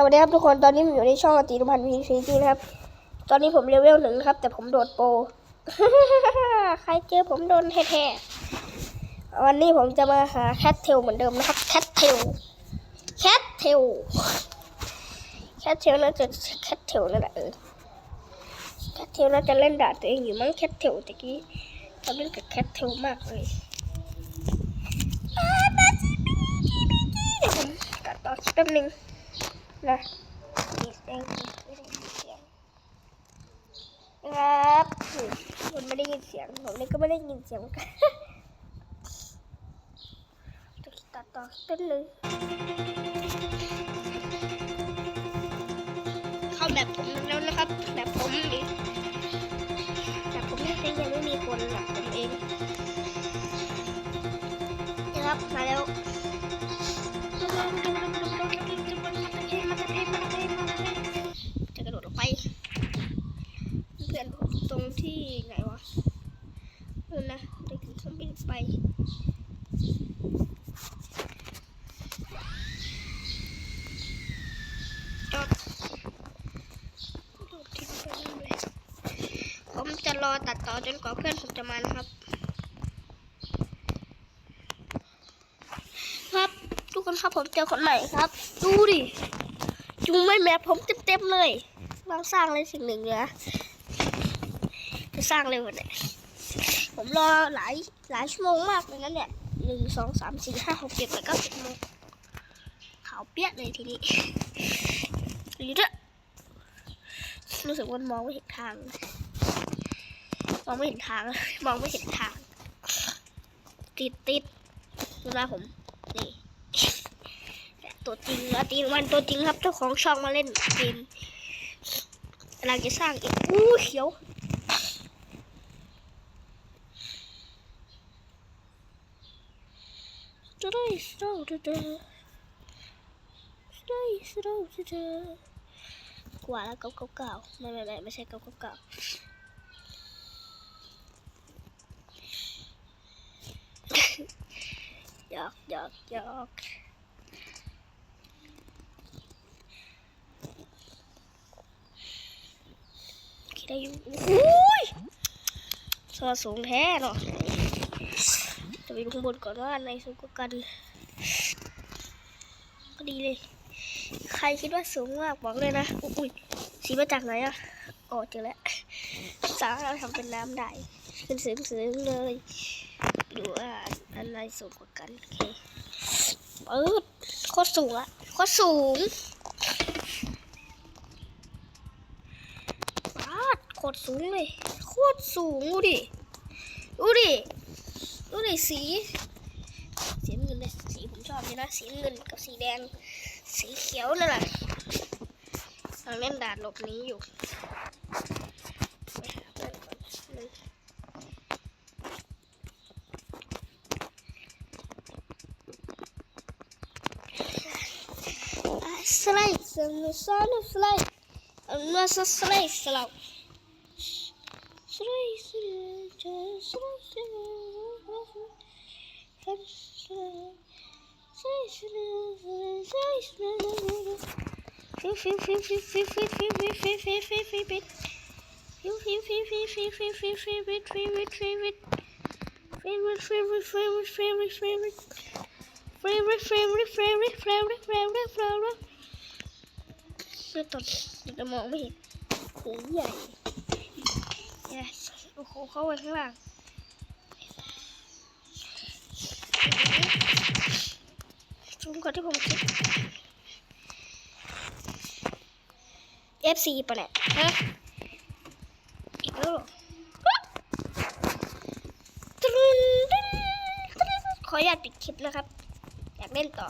สวัสดีครับทุกคนตอนนี้ผมอยู่ในช่องอติรุพันธ์พีซีจีนะครับ ตอนนี้ผมเลเวลหนึ่งครับ แต่ผมโดดโปรใครเจอผมโดนแท้ๆวันนี้ผมจะมาหาแคทเทลเหมือนเดิมนะครับแคทเทลแคทเทลแคทเทลน่าจะแคทเทลนั่นแหละเออแคทเทลน่าจะเล่นด่าตัวเองอยู่มั้งแคทเทลตะกี้เราเล่นกับแคทเทลมากเลยอ่าจิบิจิบิจิเดี๋ยวผมตัดต่อคลิปแป๊บนึง นะมีเสียงไม่ได้ยินเสียงครับคุณไม่ได้ยินเสียงผมนี่ก็ไม่ได้ยินเสียงกันตัดต่อต้นเลยเข้าแบบผมแล้วนะครับ แบบผมแบบผมนี่ยังไม่มีคนแบบผมเองนะครับมาแล้ว เพื่อนตรงที่ไหนวะนู่นนะเด็กเครื่องบินไปจอดดดทิ้งไปเลยผมจะรอตัดต่อจนกว่าเพื่อนผมจะมานะครับ ครับทุกคนครับผมเจอคนใหม่ครับ ดูดิจุงไม่แมพผมเต็มๆเลยลองสร้างเลยสิ่งหนึ่งเนะ สร้างเร็วกว่าเนี่ยผมรอหลายหลายชั่วโมงมากเลยนะเนี่ยหนึ่งสองสามสี่ห้าหกเจ็ดแปดเก้าสิบโมงขาวเปี้ยเลยทีนี้หรือจะรู้สึกว่ามองไม่เห็นทาง มองไม่เห็นทาง มองไม่เห็นทาง ติดติดดูหน้าผมนี่ตัวจริงอาตีนวันตัวจริงครับเจ้าของช่องมาเล่นเกมกำลังจะสร้างอีกอู้เขียว จะได้สโตจะเจอจะได้สโตจะเจอกว่าแล้วเก้าเก้าเก้าไม่ไม่ไม่ไม่ใช่เก้าเก้าเก้าหยอกหยอกหยอกคิดได้อยู่อุ้ยสอสูงแท้เนาะ จะไปดูข้างบนก่อนว่าในสูงกว่ากัน ก็ดีเลย ใครคิดว่าสูงมากบอกเลยนะ อุ้ยสีมาจากไหนอะอ๋อเจอแล้วสามารถทำเป็นน้ำได้ขึ้นสูงสูงๆเลยดูว่าอันไหนสูงกว่ากันโอเคเปิดโคตรสูงอะโคตรสูงปาดโคตรสูงเลย โคตรสูง ดูดิ ดูดิ ดูดิสีสีเงินเลยสีผมชอบเลยนะสีเงินกับสีแดง สีเขียวนั่นแหละกำลังเล่นดาดหลบนี้อยู่ไปหาเพื่อนก่อนเลย Slide, no solo slide. No so slide, slide. Slide, slide, Favorite, favorite, favorite, favorite, favorite. Favorite, favorite, favorite, favorite, favorite, favorite. คือตอนจะมองไม่เห็นหูใหญ่ yes โอ้โหเข้าไปข้างล่าง จุ่มก่อนที่ผมคิด FC ปะเนี่ยฮะอีกแล้วเหรอตรึนตึ้นตรึนขออยากปิดคลิปนะครับ อยากเล่นต่อ